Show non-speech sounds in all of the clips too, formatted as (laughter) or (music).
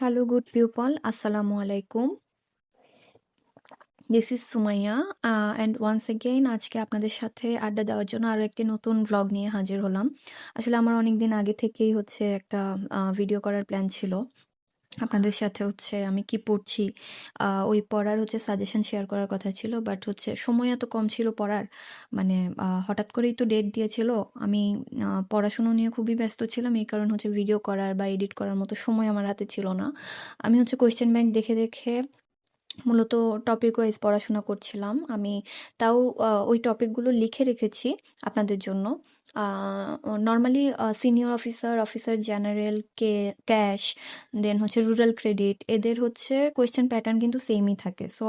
Hello, good people. আসসালামু আলাইকুম this is Sumaiya and once again আজকে আপনাদের সাথে আড্ডা দেওয়ার জন্য আরও একটি নতুন ভ্লগ নিয়ে হাজির হলাম। আসলে আমার অনেক দিন আগে থেকেই হচ্ছে একটা ভিডিও করার প্ল্যান ছিল। আপনাদের সাথে হচ্ছে আমি কি পড়ছি ওই পড়ার হচ্ছে সাজেশন শেয়ার করার কথা ছিল বাট হচ্ছে সময় এত কম ছিল পড়ার মানে হঠাৎ করেই তো ডেট দিয়েছিল। আমি পড়াশুনো নিয়ে খুবই ব্যস্ত ছিলাম, এই কারণ হচ্ছে ভিডিও করার বা এডিট করার মতো সময় আমার হাতে ছিল না। আমি হচ্ছে কোয়েশ্চেন ব্যাংক দেখে দেখে মূলত টপিক ওয়াইজ পড়াশোনা করছিলাম। আমি তাও ওই টপিকগুলো লিখে রেখেছি আপনাদের জন্য। Normally senior officer officer general কে ক্যাশ দেন হচ্ছে রুরাল ক্রেডিট এদের হচ্ছে কোয়েশ্চেন প্যাটার্ন কিন্তু সেমই থাকে। সো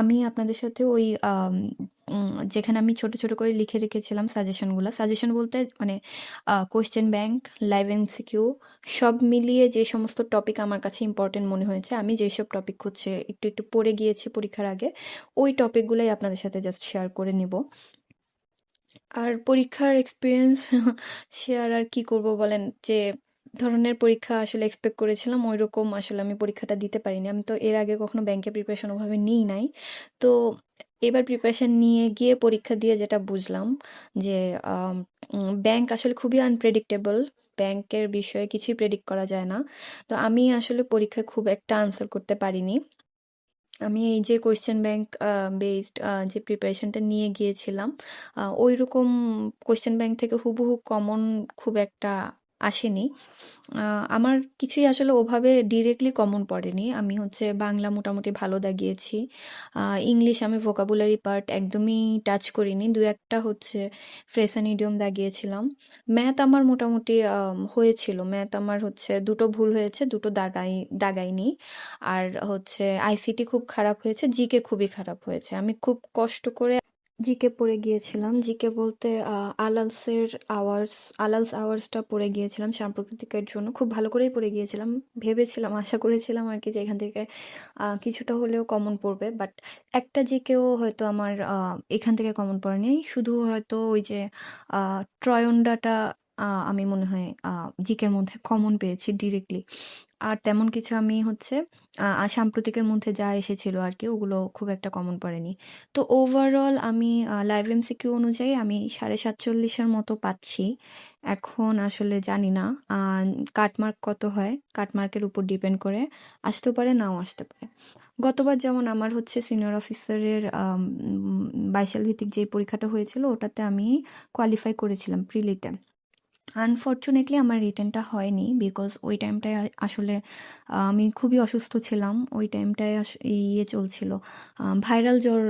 আমি আপনাদের সাথে ওই যেখানে আমি ছোট ছোট করে লিখে রেখেছিলাম সাজেশনগুলো সাজেশন বলতে মানে কোয়েশ্চেন ব্যাংক লাইভ এমসিকিউ সব মিলিয়ে যে সমস্ত টপিক আমার কাছে ইম্পর্টেন্ট মনে হয়েছে, আমি যেসব টপিক হচ্ছে একটু একটু পড়ে গিয়েছি পরীক্ষার আগে, ওই টপিকগুলোই আপনাদের সাথে জাস্ট শেয়ার করে নিব। আর পরীক্ষার এক্সপিরিয়েন্স শেয়ার (laughs) আর কি করব বলেন? যে ধরনের পরীক্ষা আসলে এক্সপেক্ট করেছিলাম ওই রকম আসলে আমি পরীক্ষাটা দিতে পারিনি। আমি তো এর আগে কখনো ব্যাংকের প্রিপারেশন ওভাবে নিই নাই। তো এবার প্রিপারেশন নিয়ে গিয়ে পরীক্ষা দিয়ে যেটা বুঝলাম যে ব্যাংক আসলে খুবই আনপ্রেডিক্টেবল ব্যাংকের বিষয়ে কিছুই প্রেডিক্ট করা যায় না। তো আমি আসলে পরীক্ষায় খুব একটা আনসার করতে পারিনি। আমি এই যে কোয়েশ্চেন ব্যাংক বেসড যে প্রিপারেশনটা নিয়ে গিয়েছিলাম ওই রকম কোয়েশ্চেন ব্যাংক থেকে হুবহু কমন খুব একটা আসেনি। আমার কিছুই আসলে ওভাবে ডিরেক্টলি কমন পড়েনি। আমি হচ্ছে বাংলা মোটামুটি ভালো দাগিয়েছি ইংলিশ আমি ভোকাবুলারি পার্ট একদমই টাচ করিনি। দু একটা হচ্ছে ফ্রেস ইডিয়ম দাগিয়েছিলাম ম্যাথ আমার মোটামুটি হয়েছিল। ম্যাথ আমার হচ্ছে দুটো ভুল হয়েছে, দুটো দাগাই, দাগাইনি। আর হচ্ছে আইসিটি খুব খারাপ হয়েছে জিকে খুবই খারাপ হয়েছে। আমি খুব কষ্ট করে জিকে পড়ে গিয়েছিলাম। জিকে বলতে আলালসের আওয়ার্স আলালস আওয়ার্সটা পড়ে গিয়েছিলাম সাম্প্রতিকের জন্য। খুব ভালো করেই পড়ে গিয়েছিলাম। ভেবেছিলাম, আশা করেছিলাম আর কি যে এখান থেকে কিছুটা হলেও কমন পড়বে। বাট একটা জিকেও হয়তো আমার এখান থেকে কমন পড়েনি। শুধু হয়তো ওই যে ট্রয়ন্ডাটা আমি মনে হয় জিকের মধ্যে কমন পেয়েছি ডিরেক্টলি আর তেমন কিছু আমি হচ্ছে সাম্প্রতিকের মধ্যে যা এসেছিল আর কি ওগুলো খুব একটা কমন পড়েনি। তো ওভারঅল আমি লাইভ এমসিকিউ অনুযায়ী আমি সাড়ে সাতচল্লিশের মতো পাচ্ছি। এখন আসলে জানি না কাটমার্ক কত হয় কাটমার্কের উপর ডিপেন্ড করে আসতে পারে, নাও আসতে পারে। গতবার যেমন আমার হচ্ছে সিনিয়র অফিসারের বাইশাল ভিত্তিক যে পরীক্ষাটা হয়েছিল, ওটাতে আমি কোয়ালিফাই করেছিলাম প্রিলিতে আনফর্চুনেটলি আমার রিটার্নটা হয়নি বিকজ ওই টাইমটায় আসলে আমি খুবই অসুস্থ ছিলাম। ওই টাইমটায় ইয়ে চলছিল। ভাইরাল জ্বর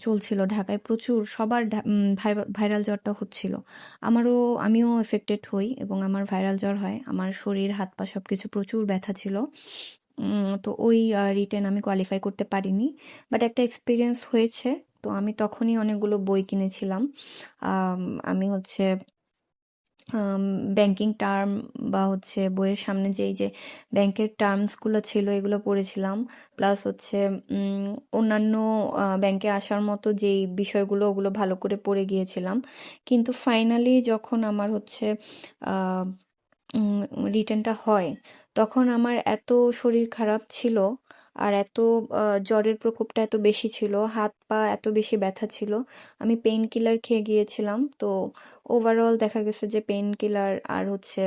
চলছিল ঢাকায়। প্রচুর, সবার ভাইরাল জ্বরটা হচ্ছিল। আমারও, আমিও এফেক্টেড হই এবং আমার ভাইরাল জ্বর হয়। আমার শরীর, হাত পা সব কিছু প্রচুর ব্যথা ছিল। তো ওই রিটার্ন আমি কোয়ালিফাই করতে পারিনি। বাট একটা এক্সপিরিয়েন্স হয়েছে। তো আমি তখনই অনেকগুলো বই কিনেছিলাম। আমি হচ্ছে ব্যাংকিং টার্ম বা হচ্ছে বইয়ের সামনে যেই যে ব্যাংকের টার্মসগুলো ছিল এগুলো পড়েছিলাম। প্লাস হচ্ছে অন্যান্য ব্যাংকে আসার মতো যেই বিষয়গুলো ওগুলো ভালো করে পড়ে গিয়েছিলাম। কিন্তু ফাইনালি যখন আমার হচ্ছে রিটার্নটা হয়, তখন আমার এত শরীর খারাপ ছিল আর এত জ্বরের প্রকোপটা এত বেশি ছিল, হাত পা এত বেশি ব্যথা ছিল। আমি পেইন কিলার খেয়ে গিয়েছিলাম, তো ওভারঅল দেখা গেছে যে পেইন কিলার আর হচ্ছে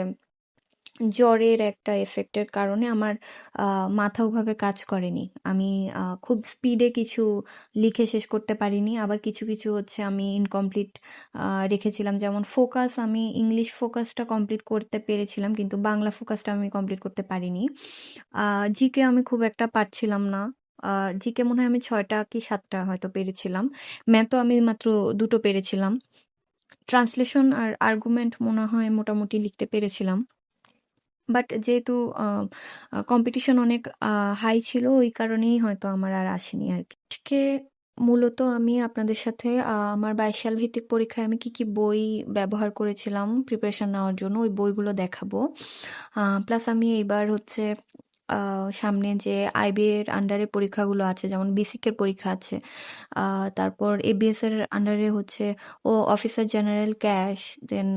জ্বরের একটা এফেক্টের কারণে আমার মাথা ওভাবে কাজ করেনি। আমি খুব স্পিডে কিছু লিখে শেষ করতে পারিনি। আবার কিছু কিছু হচ্ছে আমি ইনকমপ্লিট রেখেছিলাম। যেমন ফোকাস আমি ইংলিশ ফোকাসটা কমপ্লিট করতে পেরেছিলাম, কিন্তু বাংলা ফোকাসটা আমি কমপ্লিট করতে পারিনি। জিকে আমি খুব একটা পারছিলাম না। জিকে মনে হয় আমি ছয়টা কি সাতটা হয়তো পেরেছিলাম। ম্যাথও আমি মাত্র দুটো পেরেছিলাম। ট্রান্সলেশন আর আর্গুমেন্ট মনে হয় মোটামুটি লিখতে পেরেছিলাম। বাট যেহেতু কম্পিটিশন অনেক হাই ছিল, ওই কারণেই হয়তো আমার আর আসেনি আর কি। আজকে মূলত আমি আপনাদের সাথে আমার বাইশ সাল ভিত্তিক পরীক্ষায় আমি কি কি বই ব্যবহার করেছিলাম প্রিপারেশন নেওয়ার জন্য, ওই বইগুলো দেখাবো। প্লাস আমি এইবার হচ্ছে সামনে যে আইবি এর আন্ডারে পরীক্ষাগুলো আছে যেমন বেসিক এর পরীক্ষা আছে। তারপর এবিএস এর আন্ডারে হচ্ছে ও officer general cash, then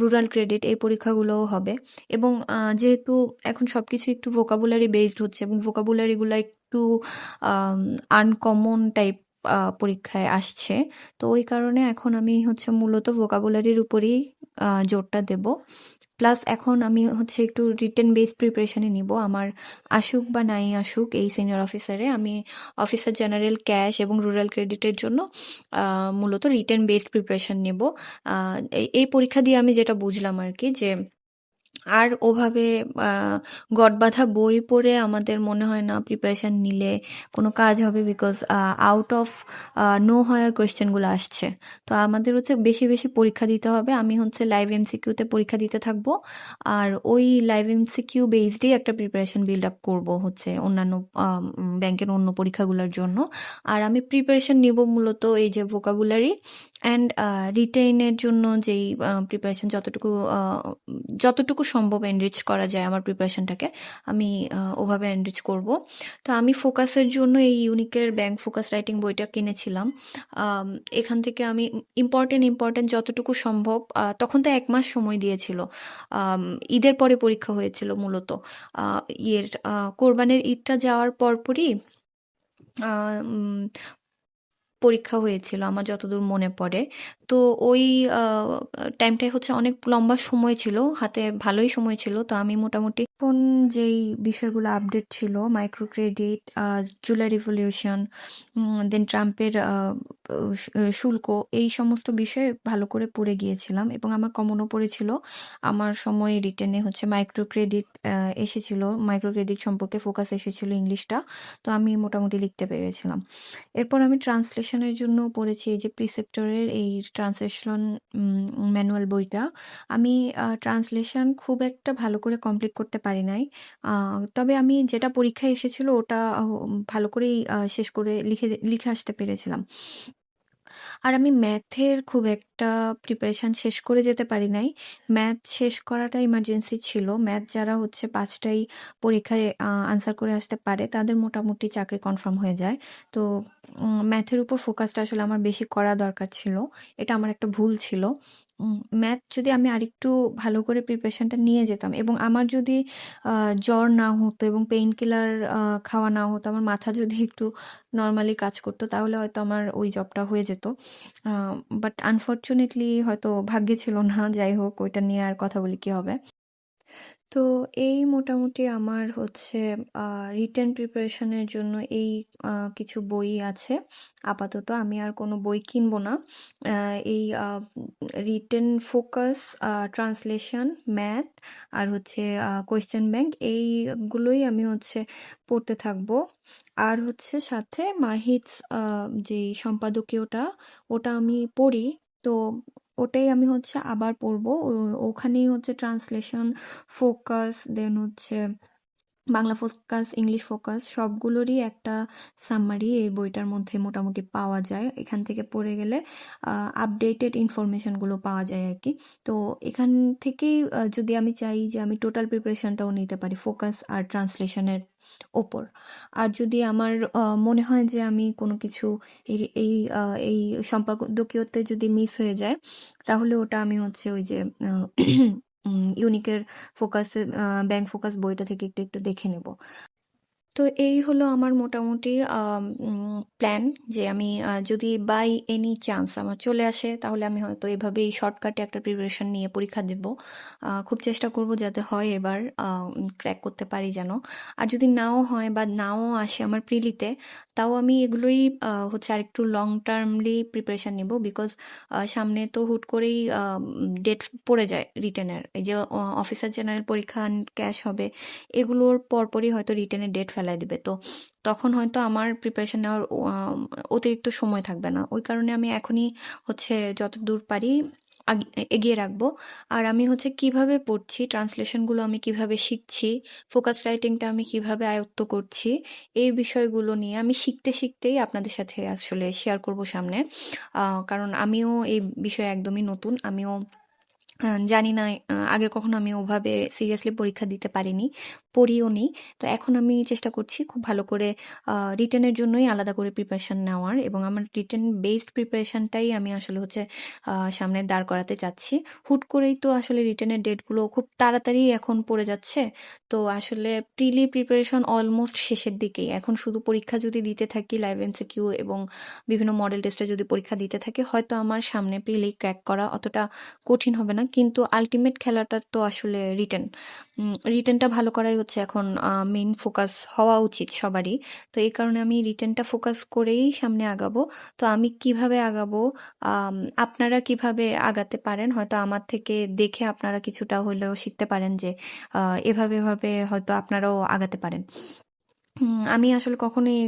rural credit এই পরীক্ষাগুলোও হবে এবং যেহেতু এখন সব সবকিছু একটু ভোকাবুলারি বেসড হচ্ছে এবং ভোকাবুলারিগুলো একটু আনকমন টাইপ পরীক্ষায় আসছে। তো ওই কারণে এখন আমি হচ্ছে মূলত ভোকাবুলারির উপরেই জোরটা দেব। প্লাস এখন আমি হচ্ছে একটু রিটেন বেস প্রিপারেশানে নিব আমার আসুক বা নাই আসুক এই সিনিয়র অফিসারে আমি অফিসার জেনারেল ক্যাশ এবং রুরাল ক্রেডিটের জন্য মূলত রিটেন বেসড প্রিপারেশন নেব এই এই পরীক্ষা দিয়ে আমি যেটা বুঝলাম আর কি যে আর ওভাবে আ গটবাঁধা বই পড়ে আমাদের মনে হয় না প্রিপারেশন নিলে কোনো কাজ হবে বিকজ আউট অফ নো হওয়ার কোয়েশ্চেনগুলো আসছে। তো আমাদের হচ্ছে বেশি, বেশি পরীক্ষা দিতে হবে। আমি হচ্ছে লাইভ এমসিকিউ তে পরীক্ষা দিতে থাকব। আর ওই লাইভ এমসিকিউ বেসডই একটা প্রিপারেশন বিল্ড আপ করব হচ্ছে অন্যান্য ব্যাংকের অন্য পরীক্ষাগুলোর জন্য। আর আমি প্রিপারেশন নিবো মূলত এই যে ভোকাবুলারি অ্যান্ড রিটেইনের জন্য যেই প্রিপারেশন যতটুকু যতটুকু সম্ভব এনরিচ করা যায় আমার প্রিপারেশনটাকে আমি ওভাবে এনরিচ করব। তো আমি ফোকাসের জন্য এই ইউনিকের ব্যাংক ফোকাস রাইটিং বইটা কিনেছিলাম। এখান থেকে আমি ইম্পোর্টেন্ট, ইম্পোর্টেন্ট যতটুকু সম্ভব তখন তো এক মাস সময় দিয়েছিল। ঈদের পরে পরীক্ষা হয়েছিল মূলত। ইয়ের কোরবানির ঈদটা যাওয়ার পরপরই পরীক্ষা হয়েছিল আমার যতদূর মনে পড়ে। তো ওই আ টাইমটায় হচ্ছে অনেক লম্বা সময় ছিল। হাতে ভালোই সময় ছিল। তো আমি মোটামুটি এখন যেই বিষয়গুলো আপডেট ছিল micro credit, July revolution, then ট্রাম্পের শুল্ক এই সমস্ত বিষয়ে ভালো করে পড়ে গিয়েছিলাম এবং আমার কমনও পড়েছিল। আমার সময় রিটেনে হচ্ছে মাইক্রো ক্রেডিট এসেছিল। মাইক্রো ক্রেডিট সম্পর্কে ফোকাস এসেছিল ইংলিশটা। তো আমি মোটামুটি লিখতে পেরেছিলাম। এরপর আমি ট্রান্সলেশনের জন্য পড়েছি এই যে প্রিসেপ্টরের এই ট্রান্সলেশন ম্যানুয়াল বইটা। আমি ট্রান্সলেশন খুব একটা ভালো করে কমপ্লিট করতে পারি নাই। তবে আমি যেটা পরীক্ষায় এসেছিল ওটা ভালো করেই শেষ করে লিখে লিখে আসতে পেরেছিলাম। আর আমি ম্যাথের খুব একটা প্রিপারেশন শেষ করে যেতে পারি নাই। ম্যাথ শেষ করাটা ইমার্জেন্সি ছিল। ম্যাথ যারা হচ্ছে পাঁচটাই পরীক্ষায় আনসার করে আসতে পারে, তাদের মোটামুটি চাকরি কনফার্ম হয়ে যায়। তো ম্যাথের উপর ফোকাসটা আসলে আমার বেশি করা দরকার ছিল। এটা আমার একটা ভুল ছিল। ম্যাথ যদি আমি আরেকটু ভালো করে প্রিপারেশনটা নিয়ে যেতাম এবং আমার যদি জ্বর না হতো এবং পেইন কিলার খাওয়া না হতো, আমার মাথা যদি একটু নর্মালি কাজ করতো তাহলে হয়তো আমার ওই জবটা হয়ে যেত। বাট আনফরচুনেটলি হয়তো ভাগ্যে ছিল না। যাই হোক ওইটা নিয়ে আর কথা বলে কি হবে। তো এই মোটামুটি আমার হচ্ছে রিটেন প্রিপারেশন এর জন্য এই কিছু বই আছে। আপাতত আমি আর কোনো বই কিনবো না। এই রিটেন ফোকাস, ট্রান্সলেশন, ম্যাথ আর হচ্ছে কোয়েশ্চেন ব্যাংক এইগুলোই আমি হচ্ছে পড়তে থাকব। আর হচ্ছে সাথে মাহিতস যেই সম্পাদকীয়টা ওটা আমি পড়ি। তো ওটাই আমি হচ্ছে আবার পড়ব। ওখানেই হচ্ছে ট্রান্সলেশন, ফোকাস দেন হচ্ছে বাংলা ফোকাস, ইংলিশ ফোকাস সবগুলোরই একটা সাম্মারি এই বইটার মধ্যে মোটামুটি পাওয়া যায়। এখান থেকে পড়ে গেলে আপডেটেড ইনফরমেশনগুলো পাওয়া যায় আর কি তো এখান থেকেই যদি আমি চাই যে আমি টোটাল প্রিপারেশনটাও নিতে পারি ফোকাস আর ট্রান্সলেশনের ওপর। আর যদি আমার মনে হয় যে আমি কোনো কিছু এই এই এই সম্পাদকীয়তে যদি মিস হয়ে যায় তাহলে ওটা আমি হচ্ছে ওই যে ইউনিকের ফোকাস ব্যাংক ফোকাস বইটা থেকে একটু, একটু দেখে নেব। তো এই হলো আমার মোটামুটি প্ল্যান যে আমি যদি বাই এনি চান্স আমার চলে আসে, তাহলে আমি হয়তো এভাবেই শর্টকাটে একটা প্রিপারেশন নিয়ে পরীক্ষা দেব। খুব চেষ্টা করব যাতে হয় এবার ক্র্যাক করতে পারি যেন। আর যদি নাও হয় বা নাও আসে আমার প্রিলিতে তাও আমি এগুলোই হচ্ছে আরেকটু লং টার্মলি প্রিপারেশান নিবো বিকজ সামনে তো হুট করেই ডেট পড়ে যায় রিটেনের। এই যে অফিসার জেনারেল পরীক্ষা ক্যাশ হবে, এগুলোর পরপরই হয়তো রিটেনের ডেট ফেলায় দিবে। তো তখন হয়তো আমার প্রিপারেশন নেওয়ার অতিরিক্ত সময় থাকবে না। ওই কারণে আমি এখনই হচ্ছে যতদূর পারি এগিয়ে রাখব। আর আমি হচ্ছে কীভাবে পড়ছি, ট্রান্সলেশনগুলো আমি কীভাবে শিখছি, ফোকাস রাইটিংটা আমি কীভাবে আয়ত্ত করছি এই বিষয়গুলো নিয়ে আমি শিখতে, শিখতেই আপনাদের সাথে আসলে শেয়ার করব সামনে। কারণ আমিও এই বিষয়ে একদমই নতুন। আমিও জানি না আগে কখনো আমি ওভাবে সিরিয়াসলি পরীক্ষা দিতে পারিনি, পড়িওনি। তো এখন আমি চেষ্টা করছি খুব ভালো করে আ রিটেনের জন্যই আলাদা করে প্রিপারেশান নেওয়ার এবং আমার রিটেন বেসড প্রিপারেশানটাই আমি আসলে হচ্ছে সামনে দাঁড় করাতে চাচ্ছি। হুট করেই তো আসলে রিটেনের ডেটগুলো খুব তাড়াতাড়ি এখন পড়ে যাচ্ছে। তো আসলে প্রিলি প্রিপারেশন অলমোস্ট শেষের দিকেই। এখন শুধু পরীক্ষা যদি দিতে থাকি লাইভ এমসিকিউ এবং বিভিন্ন মডেল টেস্টে যদি পরীক্ষা দিতে থাকি হয়তো আমার সামনে প্রিলি ক্র্যাক করা অতটা কঠিন হবে না। কিন্তু আলটিমেট খেলাটা তো আসলে রিটেন। উম রিটেনটা ভালো করাই হচ্ছে এখন মেইন ফোকাস হওয়া উচিত সবারই। তো এই কারণে আমি রিটেনটা ফোকাস করেই সামনে আগাবো। তো আমি কীভাবে আগাবো, আপনারা কীভাবে আগাতে পারেন হয়তো আমার থেকে দেখে আপনারা কিছুটা হলেও শিখতে পারেন যে এভাবে, এভাবে হয়তো আপনারাও আগাতে পারেন। আমি আসলে কখনোই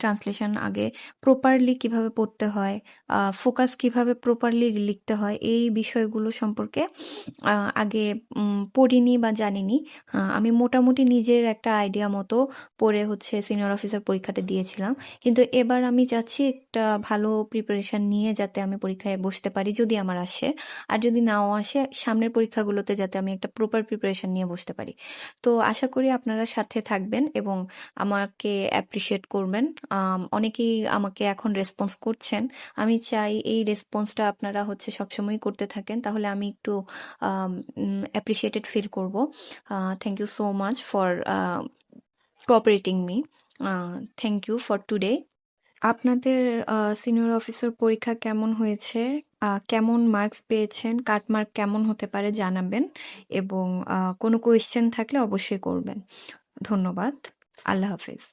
ট্রান্সলেশন আগে প্রপারলি কীভাবে পড়তে হয়, ফোকাস কীভাবে প্রপারলি লিখতে হয় এই বিষয়গুলো সম্পর্কে আগে পড়িনি বা জানিনি। আমি মোটামুটি নিজের একটা আইডিয়া মতো পড়ে হচ্ছে সিনিয়র অফিসার পরীক্ষাটা দিয়েছিলাম। কিন্তু এবার আমি চাচ্ছি একটা ভালো প্রিপারেশন নিয়ে যাতে আমি পরীক্ষায় বসতে পারি যদি আমার আসে। আর যদি নাও আসে সামনের পরীক্ষাগুলোতে যাতে আমি একটা প্রপার প্রিপারেশন নিয়ে বসতে পারি। তো আশা করি আপনারা সাথে থাকবেন এবং আমাকে অ্যাপ্রিসিয়েট করবেন। অনেকেই আমাকে এখন রেসপন্স করছেন। আমি চাই এই রেসপন্সটা আপনারা হচ্ছে সবসময়ই করতে থাকেন। তাহলে আমি একটু অ্যাপ্রিসিয়েটেড ফিল করব। Thank you so much for cooperating me. Thank you for today. আপনাদের সিনিয়র অফিসার পরীক্ষা কেমন হয়েছে? কেমন মার্কস পেয়েছেন? কাট মার্ক কেমন হতে পারে জানাবেন এবং কোনো কোয়েশ্চেন থাকলে অবশ্যই করবেন। ধন্যবাদ। আল্লাহ হাফেজ।